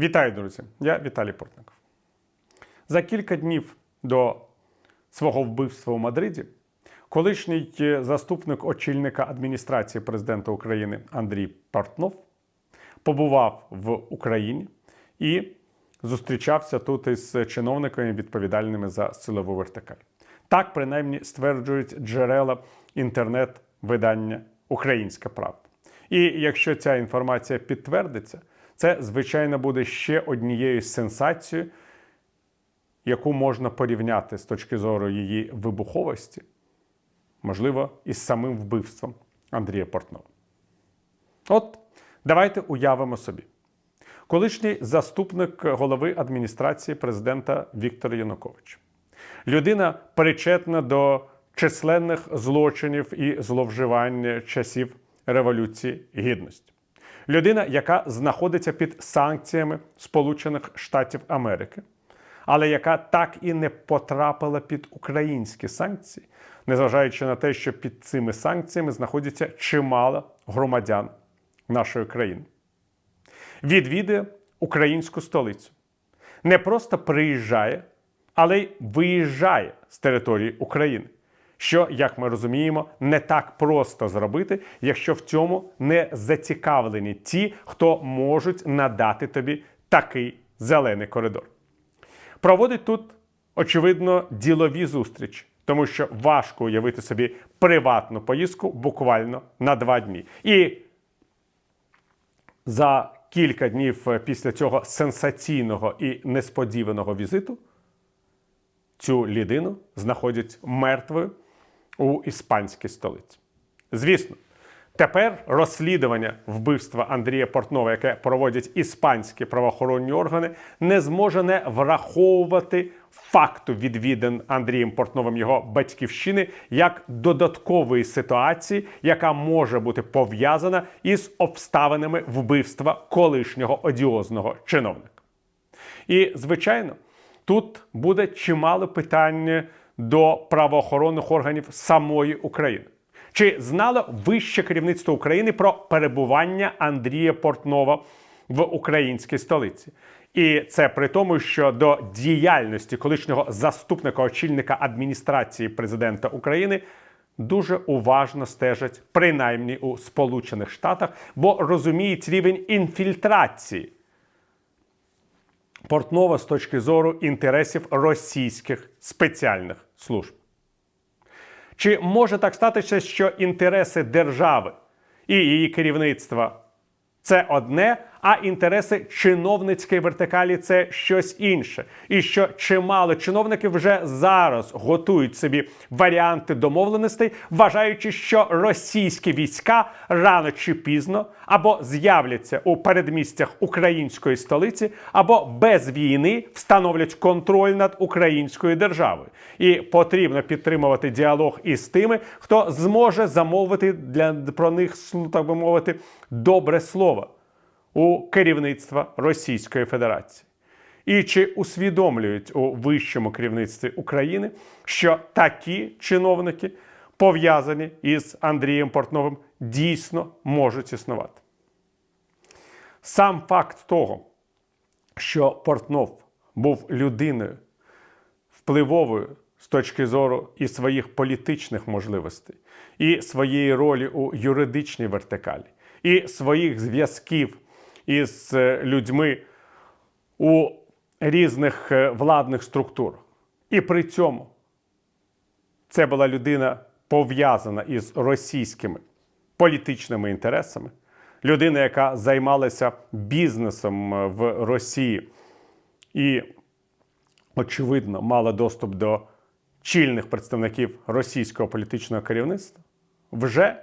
Вітаю, друзі! Я Віталій Портников. За кілька днів до свого вбивства у Мадриді колишній заступник очільника адміністрації президента України Андрій Портнов побував в Україні і зустрічався тут із чиновниками, відповідальними за силову вертикаль. Так, принаймні, стверджують джерела інтернет-видання Українська Правда. І якщо ця інформація підтвердиться, це, звичайно, буде ще однією сенсацією, яку можна порівняти з точки зору її вибуховості, можливо, із самим вбивством Андрія Портнова. От давайте уявимо собі. Колишній заступник голови адміністрації президента Віктор Янукович. Людина причетна до численних злочинів і зловживань часів Революції Гідності. Людина, яка знаходиться під санкціями Сполучених Штатів Америки, але яка так і не потрапила під українські санкції, незважаючи на те, що під цими санкціями знаходиться чимало громадян нашої країни. Відвідує українську столицю. Не просто приїжджає, але й виїжджає з території України. Що, як ми розуміємо, не так просто зробити, якщо в цьому не зацікавлені ті, хто можуть надати тобі такий зелений коридор. Проводить тут, очевидно, ділові зустрічі, тому що важко уявити собі приватну поїздку буквально на два дні. І за кілька днів після цього сенсаційного і несподіваного візиту цю людину знаходять мертвою у іспанській столиці. Звісно, тепер розслідування вбивства Андрія Портнова, яке проводять іспанські правоохоронні органи, не зможе не враховувати факту відвідин Андрієм Портновим його батьківщини як додаткової ситуації, яка може бути пов'язана із обставинами вбивства колишнього одіозного чиновника. І, звичайно, тут буде чимало питань до правоохоронних органів самої України. Чи знало вище керівництво України про перебування Андрія Портнова в українській столиці? І це при тому, що до діяльності колишнього заступника очільника адміністрації президента України дуже уважно стежать, принаймні у Сполучених Штатах, бо розуміють рівень інфільтрації Портнова з точки зору інтересів російських спеціальних служб. Чи може так статися, що інтереси держави і її керівництва це одне, а інтереси чиновницької вертикалі це щось інше. І що чимало чиновників вже зараз готують собі варіанти домовленостей, вважаючи, що російські війська рано чи пізно або з'являться у передмістях української столиці, або без війни встановлять контроль над українською державою. І потрібно підтримувати діалог із тими, хто зможе замовити для про них так би мовити добре слово у керівництва Російської Федерації. І чи усвідомлюють у вищому керівництві України, що такі чиновники, пов'язані із Андрієм Портновим, дійсно можуть існувати? Сам факт того, що Портнов був людиною впливовою з точки зору і своїх політичних можливостей, і своєї ролі у юридичній вертикалі, і своїх зв'язків із людьми у різних владних структурах. І при цьому це була людина пов'язана із російськими політичними інтересами, людина, яка займалася бізнесом в Росії і, очевидно, мала доступ до чільних представників російського політичного керівництва, вже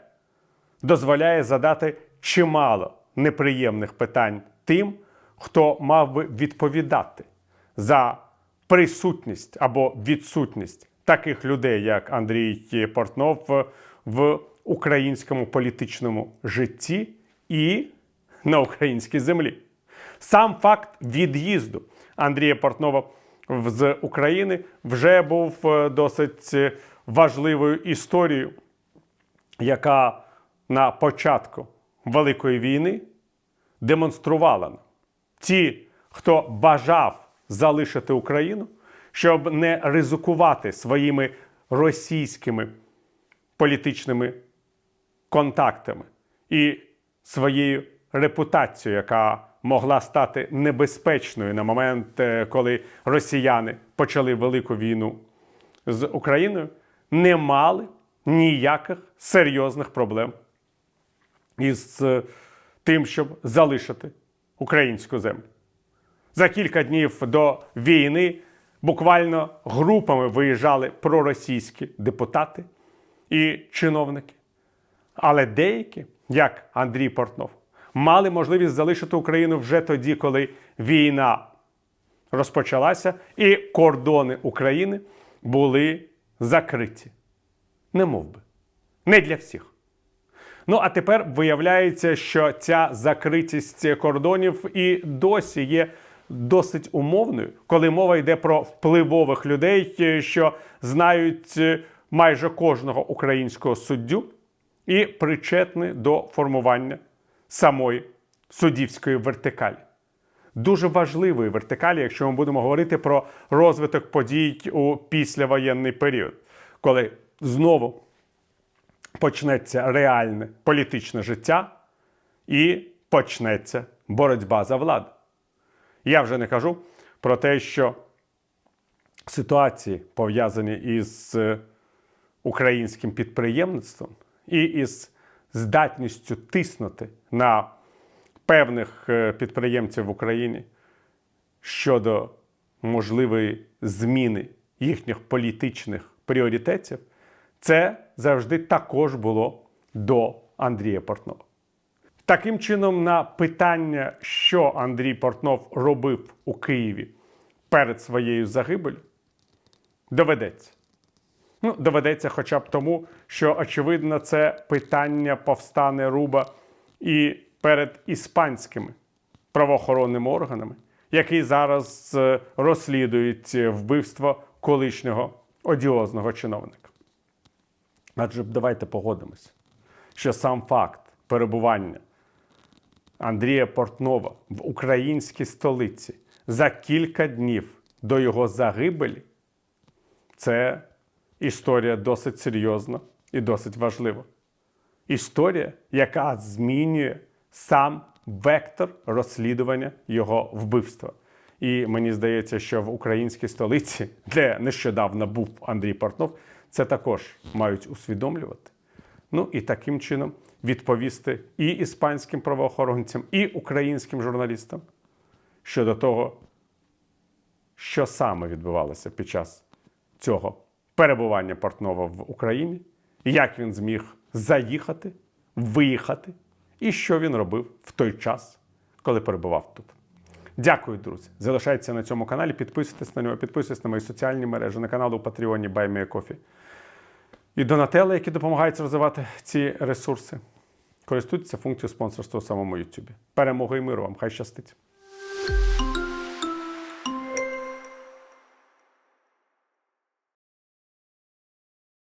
дозволяє задати чимало неприємних питань тим, хто мав би відповідати за присутність або відсутність таких людей, як Андрій Портнов, в українському політичному житті і на українській землі. Сам факт від'їзду Андрія Портнова з України вже був досить важливою історією, яка на початку Великої війни демонструвала нам. Ті хто бажав залишити Україну, щоб не ризикувати своїми російськими політичними контактами і своєю репутацією, яка могла стати небезпечною на момент, е, коли росіяни почали велику війну з Україною, не мали ніяких серйозних проблем із е, тим, щоб залишити українську землю. За кілька днів до війни буквально групами виїжджали проросійські депутати і чиновники. Але деякі, як Андрій Портнов, мали можливість залишити Україну вже тоді, коли війна розпочалася, і кордони України були закриті. Не мов би. Не для всіх. Ну а тепер виявляється, що ця закритість кордонів і досі є досить умовною, коли мова йде про впливових людей, що знають е, майже кожного українського суддю і причетні до формування самої суддівської вертикалі. Дуже важливої вертикалі, якщо ми будемо говорити про розвиток подій у післявоєнний період, коли знову почнеться реальне політичне життя і почнеться боротьба за владу. Я вже не кажу про те, що ситуації, пов'язані із е, українським підприємництвом і із здатністю тиснути на певних е, підприємців в Україні щодо можливої зміни їхніх політичних пріоритетів, це завжди також було до Андрія Портнова. Таким чином, на питання, що Андрій Портнов робив у Києві перед своєю загибелью, доведеться. Ну, доведеться хоча б тому, що, очевидно, це питання повстане руба і перед іспанськими правоохоронними органами, які зараз е, розслідують вбивство колишнього одіозного чиновника. Адже давайте погодимося, що сам факт перебування Андрія Портнова в українській столиці за кілька днів до його загибелі це історія досить серйозна і досить важлива. Історія, яка змінює сам вектор розслідування його вбивства. І мені здається, що в українській столиці, де нещодавно був Андрій Портнов, це також мають усвідомлювати. Ну і таким чином відповісти і іспанським правоохоронцям, і українським журналістам щодо того, що саме відбувалося під час цього перебування Портнова в Україні, як він зміг заїхати, виїхати, і що він робив в той час, коли перебував тут. Дякую, друзі. Залишайтеся на цьому каналі, підписуйтесь на нього, підписуйтесь на мої соціальні мережі, на канал у Патреоні Coffee. І донатели, які допомагають розвивати ці ресурси. Користуйтеся функцією спонсорства у самому YouTube. Перемоги і миру вам! Хай щастить!